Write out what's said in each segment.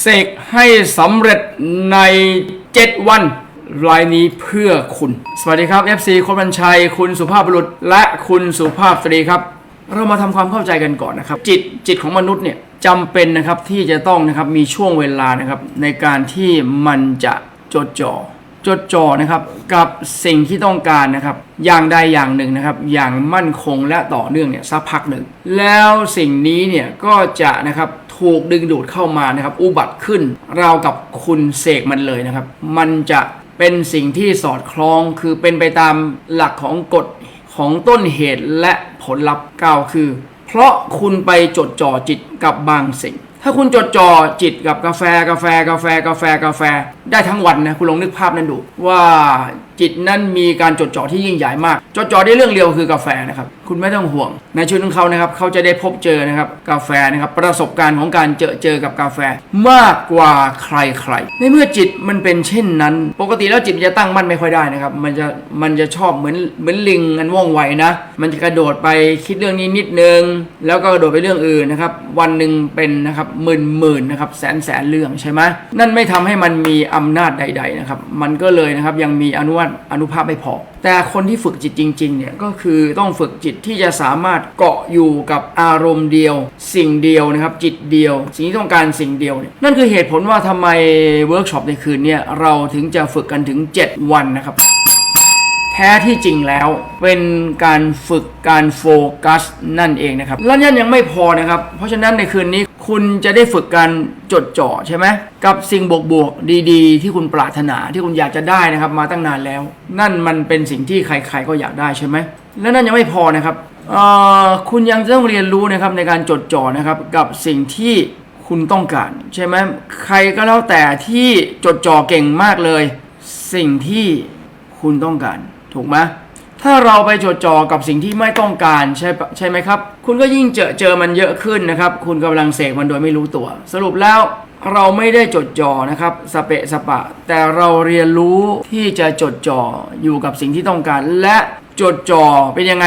เสกให้สำเร็จใน 7 วันรายนี้เพื่อคุณ สวัสดีครับ FC คนบัญชัย คุณสุภาพบุรุษ และคุณสุภาพสตรีครับ เรามาทำความเข้าใจกันก่อนนะครับ จิตจิตของมนุษย์เนี่ยจำเป็นนะครับที่จะต้องนะครับมีช่วงเวลานะครับในการที่มันจะจดจ่อจดจ่อนะครับกับสิ่งที่ต้องการนะครับ อย่างใดอย่างหนึ่งนะครับ อย่างมั่นคงและต่อเนื่องเนี่ยสักพักหนึ่ง แล้วสิ่งนี้เนี่ยก็จะนะครับ ถูกดึงดูดเข้ามานะครับ อุบัติขึ้นราวกับคุณเสกมันเลยนะครับ มันจะเป็นสิ่งที่สอดคล้องคือเป็นไปตามหลักของกฎของต้นเหตุและผลลัพธ์กล่าวคือ เพราะคุณไปจดจ่อจิตกับบางสิ่ง ถ้าคุณจดจ่อจิตกับกาแฟกาแฟกาแฟกาแฟกาแฟ ได้ทั้งวันนะคุณลองนึกภาพนั้นดู ว่าจิตนั้นมีการจดจ่อที่ยิ่งใหญ่มาก จดจ่อได้เรื่องเดียวคือกาแฟนะครับ คุณไม่ต้องห่วง ในชีวิตของเขานะครับเขาจะได้พบเจอนะครับกาแฟนะครับประสบการณ์ของการเจอเจอกับกาแฟมากกว่าใครๆในเมื่อจิตมันเป็นเช่นนั้น ปกติแล้วจิตจะตั้งมั่นไม่ค่อยได้นะครับ มันจะมันจะชอบเหมือนเหมือนลิงอันว่องไวนะมันจะกระโดดไปคิดเรื่องนี้นิดนึง แล้วก็กระโดดไปเรื่องอื่นนะครับวันหนึ่งเป็นนะครับหมื่นหมื่นนะครับแสนแสนเรื่องใช่ไหมนั่นไม่ทำให้มันมีอำนาจใด ๆนะครับ มันก็เลยนะครับยังมีอนุวัตอนุภาพไม่พอ แต่คนที่ฝึกจิตจริงๆเนี่ยก็คือต้องฝึกจิตที่จะสามารถเกาะอยู่กับอารมณ์เดียว สิ่งเดียวนะครับ จิตเดียว สิ่งที่ต้องการสิ่งเดียวเนี่ยนั่นคือเหตุผลว่าทำไมเวิร์กช็อปในคืนเนี่ยเราถึงจะฝึกกันถึง 7 วันนะครับแท้ที่จริงแล้วเป็นการฝึกการโฟกัสนั่นเองนะครับ และนั่นยังไม่พอนะครับ เพราะฉะนั้นในคืนนี้ คุณจะได้ฝึกการจดจ่อใช่ไหมกับสิ่งบวกบวกๆดีๆ ที่คุณปรารถนาที่คุณอยากจะได้นะครับมาตั้งนานแล้ว นั่นมันเป็นสิ่งที่ใครๆก็อยากได้ใช่ไหมและนั่นยังไม่พอนะครับคุณยังต้องเรียนรู้นะครับในการจดจ่อนะครับกับสิ่งที่คุณต้องการ ใช่ไหมใครก็แล้วแต่ที่จดจ่อเก่งมากเลย สิ่งที่คุณต้องการ ถูกไหม ถ้าเราไปจดจ่อกับสิ่งที่ไม่ต้องการใช่ใช่ไหมครับ คุณก็ยิ่งเจอเจอมันเยอะขึ้นนะครับ คุณกำลังเสกมันโดยไม่รู้ตัว สรุปแล้วเราไม่ได้จดจ่อนะครับสเปะสปะ แต่เราเรียนรู้ที่จะจดจ่ออยู่กับสิ่งที่ต้องการ และจดจ่อเป็นยังไง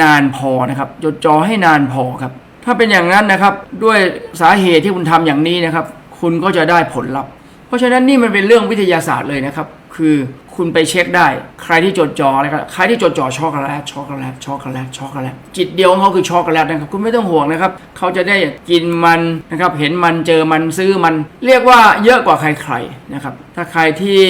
นานพอนะครับ จดจ่อให้นานพอครับ ถ้าเป็นอย่างนั้นนะครับด้วยสาเหตุที่คุณทำอย่างนี้นะครับ คุณก็จะได้ผลลัพธ์ เพราะฉะนั้นนี่มันเป็นเรื่องวิทยาศาสตร์เลยนะครับ คือ คุณไปเช็คได้ ใครที่จดจ่อนะครับใครที่จดจ่อช็อกโกแลตช็อกโกแลตช็อกโกแลตช็อกโกแลตจิตเดียวของเขาคือช็อกโกแลตนะครับคุณไม่ต้องห่วงนะครับ เขาจะได้กินมันนะครับ เห็นมันเจอมันซื้อมัน เรียกว่าเยอะกว่าใครๆนะครับ ถ้าใครที่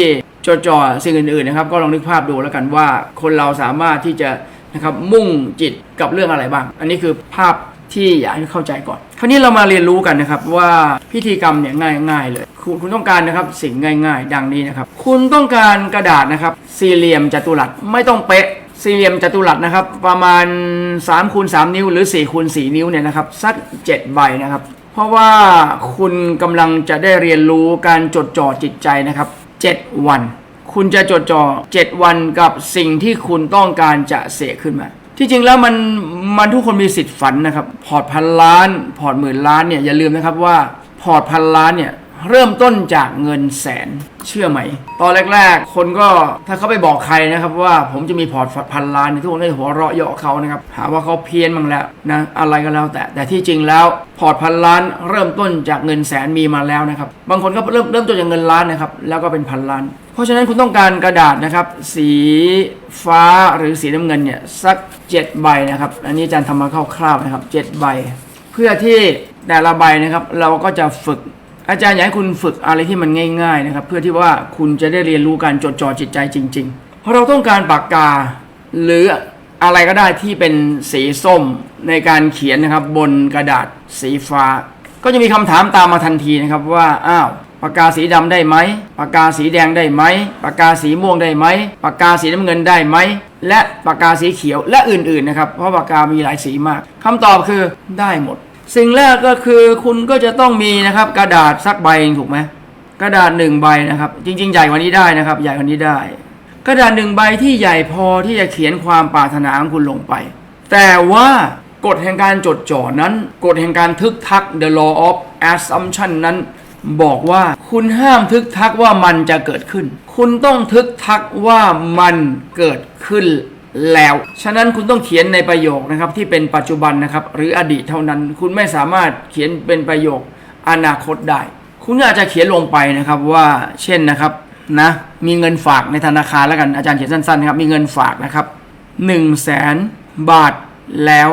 จดจ่อสิ่งอื่นๆนะครับ ก็ลองนึกภาพดูแล้วกันว่า คนเราสามารถที่จะนะครับมุ่งจิตกับเรื่องอะไรบ้าง อันนี้คือภาพ ที่อยากให้เข้าใจก่อน คราวนี้เรามาเรียนรู้กันนะครับว่าพิธีกรรมเนี่ยง่าย ๆ เลยคุณคุณต้องการนะครับสิ่งง่าย ๆ ดังนี้นะครับ คุณต้องการกระดาษนะครับ สี่เหลี่ยมจัตุรัสไม่ต้องเป๊ะสี่เหลี่ยมจัตุรัสนะครับ ประมาณ3คูณ3นิ้ว หรือ4คูณ4นิ้วเนี่ยนะครับสัก7ใบนะครับ เพราะว่าคุณกำลังจะได้เรียนรู้การจดจ่อจิตใจนะครับ 7 วัน คุณจะจดจ่อ7วันกับสิ่งที่คุณต้องการจะเสกขึ้นมา ที่จริงแล้วมันมันทุกคนมีสิทธิ์ฝันนะครับ พอร์ตพันล้าน พอร์ตหมื่นล้านเนี่ยอย่าลืมนะครับว่าพอร์ตพันล้านเนี่ย เริ่มต้นจากเงินแสนเชื่อไหม ตอนแรกๆ คนก็ถ้าเขาไปบอกใครนะครับว่าผมจะมีพอร์ตพันล้านทุกคนก็จะหัวเราะเยาะเขานะครับหาว่าเขาเพี้ยนบ้างแล้วนะอะไรก็แล้ว แต่แต่ที่จริงแล้วพอร์ตพันล้านเริ่มต้นจากเงินแสนมีมาแล้วนะครับบางคนก็เริ่มเริ่มต้นจากเงินล้านนะครับแล้วก็เป็นพันล้าน เพราะฉะนั้นคุณต้องการกระดาษนะครับสีฟ้าหรือสีน้ำเงินเนี่ยสัก7ใบนะครับอันนี้อาจารย์ทำมาคร่าวๆนะครับ7ใบเพื่อที่แต่ละใบนะครับเราก็จะฝึก อาจารย์อยากให้คุณฝึกอะไรที่มันง่าย ๆนะครับ เพื่อที่ว่าคุณจะได้เรียนรู้การจดจ่อจิตใจจริง ๆ เพราะเราต้องการปากกา หรืออะไรก็ได้ที่เป็นสีส้มในการเขียนนะครับ บนกระดาษสีฟ้า ก็จะมีคำถามตามมาทันทีนะครับว่าอ้าวปากกาสีดำได้ไหมปากกาสีแดงได้ไหมปากกาสีม่วงได้ไหมปากกาสีน้ำเงินได้ไหมและปากกาสีเขียวและอื่นๆนะครับเพราะปากกามีหลายสีมากคำตอบคือได้หมด สิ่งแรกก็คือคุณก็จะต้องมีนะครับ กระดาษสักใบหนึ่งถูกไหมกระดาษหนึ่งใบนะครับ จริง ๆ ใหญ่กว่านี้ได้นะครับ ใหญ่กว่านี้ได้ กระดาษหนึ่งใบที่ใหญ่พอที่จะเขียนความปรารถนาของคุณลงไป แต่ว่ากฎแห่งการจดจ่อนั้นกฎแห่งการทึกทัก the law of assumption นั้น บอกว่าคุณห้ามทึกทักว่ามันจะเกิดขึ้น คุณต้องทึกทักว่ามันเกิดขึ้น แล้ว ฉะนั้นคุณต้องเขียนในประโยคนะครับที่เป็นปัจจุบันนะครับหรืออดีตเท่านั้น คุณไม่สามารถเขียนเป็นประโยคอนาคตได้ คุณอาจจะเขียนลงไปนะครับว่าเช่นนะครับนะมีเงินฝากในธนาคารแล้วกันอาจารย์เขียนสั้นๆนะครับมีเงินฝากนะครับ1 0 0 0 0แสนบาทแล้ว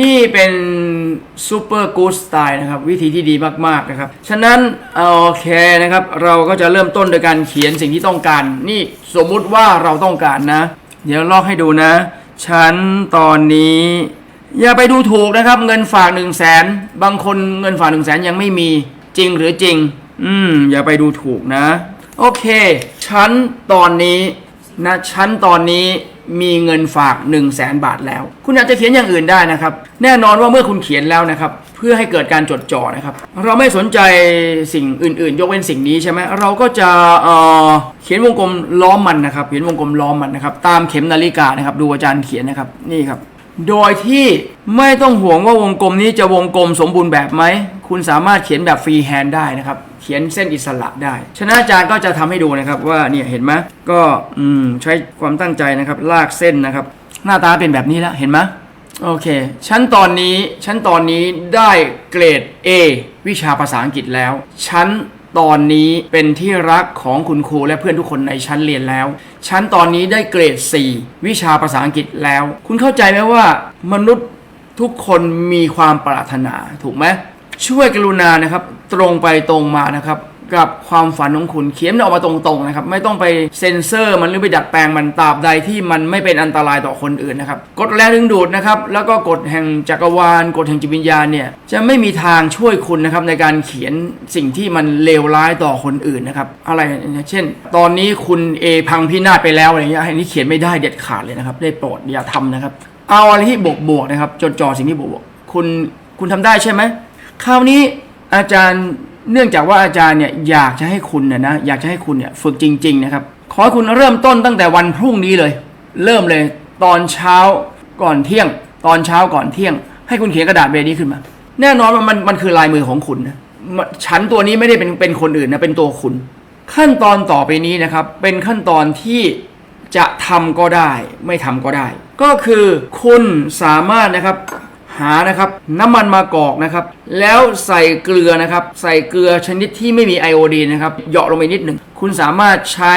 นี่เป็นซูเปอร์กู๊ดสไตล์นะครับวิธีที่ดีมากๆนะครับ ฉะนั้นโอเคนะครับเราก็จะเริ่มต้นโดยการเขียนสิ่งที่ต้องการ นี่สมมุติว่าเราต้องการนะ เดี๋ยวลอกให้ดูนะ ฉันตอนนี้ อย่าไปดูถูกนะครับ เงินฝาก1นึ่งแสนบางคนเงินฝาก1นึ่งแสนยังไม่มีจริงหรือจริง อืม อย่าไปดูถูกนะ โอเค ฉันตอนนี้นะฉันตอนนี้มีเงินฝาก 1 0 0 0 0แสนบาทแล้ว คุณอาจจะเขียนอย่างอื่นได้นะครับ แน่นอนว่าเมื่อคุณเขียนแล้วนะครับ เพื่อให้เกิดการจดจ่อนะครับ เราไม่สนใจสิ่งอื่น ๆ ยกเว้นสิ่งนี้ใช่ไหมเราก็จะเเขียนวงกลมล้อมมันนะครับ เขียนวงกลมล้อมมันนะครับ ตามเข็มนาฬิกานะครับ ดูอาจารย์เขียนนะครับ นี่ครับ โดยที่ไม่ต้องห่วงว่าวงกลมนี้จะวงกลมสมบูรณ์แบบไหม คุณสามารถเขียนแบบฟรีแฮนด์ได้นะครับ เขียนเส้นอิสระได้ฉะนั้นอาจารย์ก็จะทำให้ดูนะครับ ว่าเนี่ยเห็นไหมก็อืมใช้ความตั้งใจนะครับ ลากเส้นนะครับ หน้าตาเป็นแบบนี้แล้วเห็นไหม โอเค ชั้นตอนนี้ชั้นตอนนี้ได้เกรด A วิชาภาษาอังกฤษแล้ว ชั้นตอนนี้เป็นที่รักของคุณครูและเพื่อนทุกคนในชั้นเรียนแล้ว ชั้นตอนนี้ได้เกรด 4 วิชาภาษาอังกฤษแล้ว คุณเข้าใจไหมว่ามนุษย์ทุกคนมีความปรารถนาถูกไหมช่วยกรุณานะครับ ตรงไปตรงมานะครับ กับความฝันของคุณเขียนออกมาตรงๆนะครับ ไม่ต้องไปเซ็นเซอร์ มันหรือไปดัดแปลงมันตราบใดที่มันไม่เป็นอันตรายต่อคนอื่นนะครับกฎแรงดึงดูดนะครับ แล้วก็กฎแห่งจักรวาลกฎแห่งจิตวิญญาณเนี่ยจะไม่มีทางช่วยคุณนะครับในการเขียนสิ่งที่มันเลวร้ายต่อคนอื่นนะครับอะไรเช่น ตอนนี้คุณเอพังพินาศไปแล้วอะไรเงี้ยอันนี้เขียนไม่ได้เด็ดขาดเลยนะครับได้โปรดอย่าทำนะครับ เอาอะไรที่บวกบวกๆนะครับจดจ่อสิ่งที่บวกบวกๆคุณคุณทำได้ใช่ไหมคราวนี้อาจารย์ เนื่องจากว่าอาจารย์เนี่ยอยากจะให้คุณเนี่ยนะอยากจะให้คุณเนี่ยฝึกจริง ๆ นะครับ ขอให้คุณเริ่มต้นตั้งแต่วันพรุ่งนี้เลย เริ่มเลยตอนเช้าก่อนเที่ยง ตอนเช้าก่อนเที่ยง ให้คุณเขียนกระดาษใบนี้ขึ้นมา แน่นอนว่ามันมันคือลายมือของคุณนะฉันตัวนี้ไม่ได้เป็นเป็นคนอื่นนะเป็นตัวคุณ ขั้นตอนต่อไปนี้นะครับ เป็นขั้นตอนที่จะทำก็ได้ ไม่ทำก็ได้ ก็คือคุณสามารถนะครับ หานะครับน้ำมันมะกอกนะครับแล้วใส่เกลือนะครับใส่เกลือชนิดที่ไม่มีไอโอดีนนะครับเหยาะลงไปนิดหนึ่งคุณสามารถใช้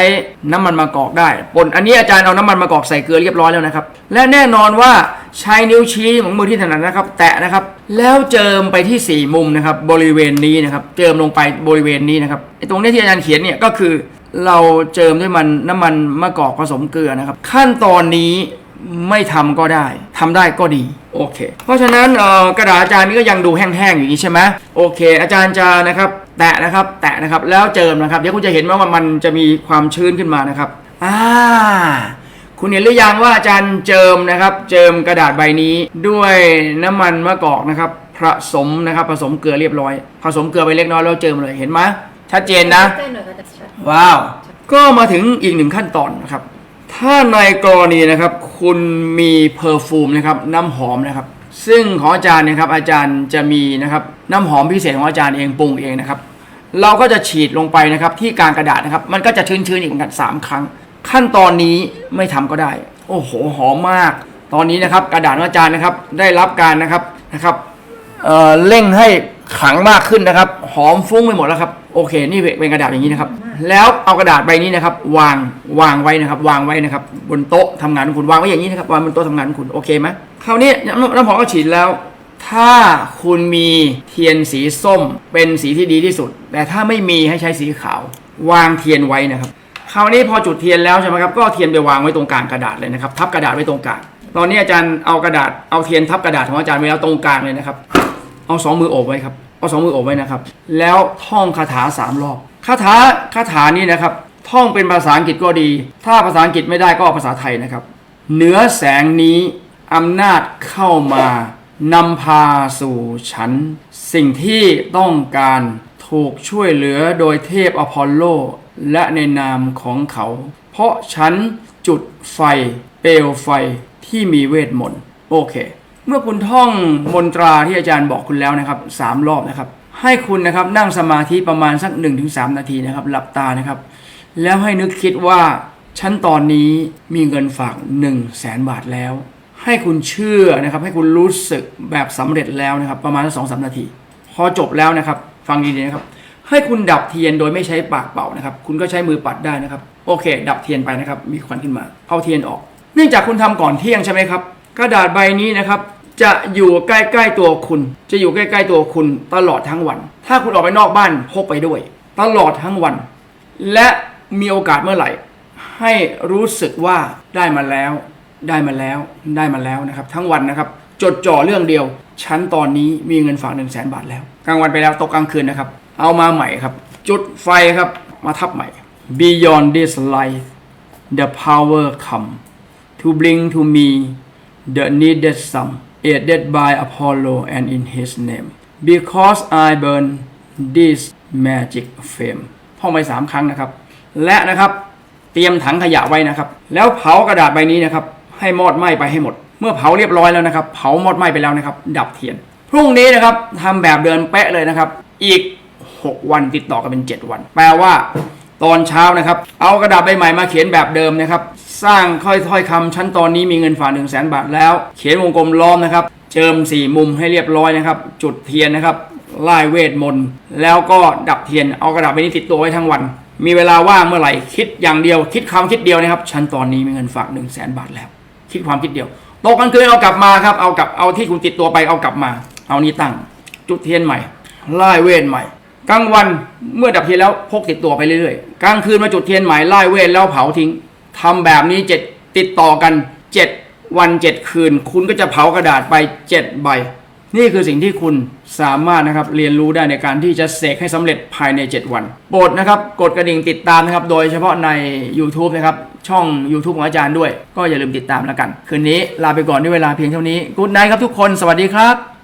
น้ำมันมะกอกได้ปนอันนี้อาจารย์เอาน้ำมันมะกอกใส่เกลือเรียบร้อยแล้วนะครับและแน่นอนว่าใช้นิ้วชี้ของมือที่ถนัดนะครับ แตะนะครับ แล้วเจิมไปที่สี่มุมนะครับบริเวณนี้นะครับเจิมลงไปบริเวณนี้นะครับไอตรงนี้ที่อาจารย์เขียนเนี่ยก็คือเราเจิมด้วยมันน้ำมันมะกอกผสมเกลือนะครับ ขั้นตอนนี้ ไม่ทำก็ได้ทำได้ก็ดีโอเค เพราะฉะนั้นเอ่อกระดาษอาจารย์นี่ก็ยังดูแห้งๆอย่างนี้ใช่ไหมโอเค อาจารย์จะนะครับแตะนะครับ แตะนะครับแล้วเจิมนะครับเดี๋ยวคุณจะเห็นว่ามันจะมีความชื้นขึ้นมานะครับอ่าคุณเห็นหรือยังว่าอาจารย์เจิมนะครับ เจิมกระดาษใบนี้ด้วยน้ำมันมะกอกนะครับผสมนะครับผสมเกลือเรียบร้อย ผสมเกลือไปเล็กน้อยแล้วเจิมเลยเห็นไหมชัดเจนนะใกล้ๆหน่อยก็จะชัดว้าวก็มาถึงอีกหนึ่งขั้นตอนนะครับ ถ้าในกรณีนะครับ คุณมีเพอร์ฟูมนะครับน้ำหอมนะครับ ซึ่งของอาจารย์นะครับ อาจารย์จะมีนะครับน้ำหอมพิเศษของอาจารย์เองปรุงเองนะครับ เราก็จะฉีดลงไปนะครับ ที่กลางกระดาษนะครับ มันก็จะชื้นๆอีกเหมือนกันสามครั้ง ขั้นตอนนี้ไม่ทำก็ได้ โอ้โหหอมมาก ตอนนี้นะครับกระดาษอาจารย์นะครับ ได้รับการนะครับนะครับเออเร่งให้ ขังมากขึ้นนะครับ หอมฟุ้งไปหมดแล้วครับ โอเค นี่เป็นกระดาษอย่างนี้นะครับ แล้วเอากระดาษใบนี้นะครับ วาง วางไว้นะครับ วางไว้นะครับ บนโต๊ะทำงานของคุณ วางไว้อย่างนี้นะครับ วางบนโต๊ะทำงานของคุณ โอเคไหมคราวนี้น้ำหอมก็ฉีดแล้ว ถ้าคุณมีเทียนสีส้ม เป็นสีที่ดีที่สุด แต่ถ้าไม่มีให้ใช้สีขาว วางเทียนไว้นะครับ คราวนี้พอจุดเทียนแล้วใช่ไหมครับ ก็เอาเทียนไปวางไว้ตรงกลางกระดาษเลยนะครับ ทับกระดาษไว้ตรงกลาง ตอนนี้อาจารย์เอากระดาษ เอาเทียนทับกระดาษของอาจารย์ไว้แล้วตรงกลางเลยนะครับ เอาสองมือโอบไว้ครับ เอาสองมือโอบไว้นะครับ แล้วท่องคาถาสามรอบ คาถาคาถานี้นะครับ ท่องเป็นภาษาอังกฤษก็ดี ถ้าภาษาอังกฤษไม่ได้ก็เอาภาษาไทยนะครับ เหนือแสงนี้อำนาจเข้ามานำพาสู่ฉัน สิ่งที่ต้องการถูกช่วยเหลือโดยเทพอพอลโล และในนามของเขา เพราะฉันจุดไฟเปลวไฟที่มีเวทมนต์ โอเค เมื่อคุณท่องมนตราที่อาจารย์บอกคุณแล้วนะครับสามรอบนะครับ ให้คุณนะครับนั่งสมาธิประมาณสัก 1-3 นาทีนะครับ หลับตานะครับ แล้วให้นึกคิดว่าฉันตอนนี้มีเงินฝาก 1 0 0 0 0แสนบาทแล้ว ให้คุณเชื่อนะครับ ให้คุณรู้สึกแบบสำเร็จแล้วนะครับ ประมาณสองสามนาที พอจบแล้วนะครับ ฟังดีๆนะครับ ให้คุณดับเทียนโดยไม่ใช้ปากเป่านะครับ คุณก็ใช้มือปัดได้นะครับ โอเค ดับเทียนไปนะครับ มีควันขึ้นมาเอาเทียนออก เนื่องจากคุณทำก่อนเที่ยงใช่ไหมครับ กระดาษใบนี้นะครับ จะอยู่ใกล้ๆตัวคุณ จะอยู่ใกล้ๆตัวคุณตลอดทั้งวัน ถ้าคุณออกไปนอกบ้านพกไปด้วย ตลอดทั้งวัน และมีโอกาสเมื่อไหร่ ให้รู้สึกว่าได้มาแล้ว ได้มาแล้ว ได้มาแล้วนะครับ ทั้งวันนะครับ จดจ่อเรื่องเดียว ฉันตอนนี้มีเงินฝาก1 0 0 0 0แบาทแล้วกลางวันไปแล้วตกกลางคืนนะครับ เอามาใหม่ครับ จุดไฟครับมาทับใหม่ Beyond this life the power come to bring to me the needed sum aided by Apollo and in his name because I burn this magic flame ท่องไปสามครั้งนะครับ และนะครับเตรียมถังขยะไว้นะครับ แล้วเผากระดาษใบนี้นะครับ ให้มอดไหม้ไปให้หมด เมื่อเผาเรียบร้อยแล้วนะครับ เผามอดไหม้ไปแล้วนะครับ ดับเทียน พรุ่งนี้นะครับทำแบบเดินเป๊ะเลยนะครับ อีก 6 วันติดต่อกันเป็น 7 วัน แปลว่า ตอนเช้านะครับ เอากระดาษใบใหม่มาเขียนแบบเดิมนะครับ สร้างค่อยๆคำชั้นตอนนี้มีเงินฝาก1 0 0 0 0แบาทแล้ว เขียนวงกลมล้อมนะครับ เจิมสี่มุมให้เรียบร้อยนะครับ จุดเทียนนะครับไล่เวทมนต์แล้วก็ดับเทียน เอากระดาษใบนี้ติดตัวไว้ทั้งวัน มีเวลาว่างเมื่อไหร่คิดอย่างเดียว คิดควาคิดเดียวนะครับฉันตอนนี้มีเงินฝาก1 0 0 0 0แบาทแล้ว คิดความคิดเดียวตกกลางคืนเอากลับมาครับเอากลับเอาที่คุณติดตัวไปเอากลับมา เอานี้ตั้ง จุดเทียนใหม่ไล่เวทใหม่ กลางวันเมื่อดับเทียนแล้วพกติดตัวไปเรื่อยๆ กลางคืนมาจุดเทียนใหม่ไล่เวทแล้วเผาทิ้งทำแบบนี้เจ็ดติดต่อกันเจ็ดวันเจ็ดคืน คุณก็จะเผากระดาษไปเจ็ดใบ นี่คือสิ่งที่คุณสามารถนะครับเรียนรู้ได้ในการที่จะเสกให้สำเร็จภายใน 7 วัน โปรดนะครับกดกระดิ่งติดตามนะครับ โดยเฉพาะใน YouTube นะครับ ช่อง YouTube ของอาจารย์ด้วย ก็อย่าลืมติดตามแล้วกัน คืนนี้ลาไปก่อนด้วยเวลาเพียงเท่านี้กู๊ดไนท์ครับทุกคน สวัสดีครับ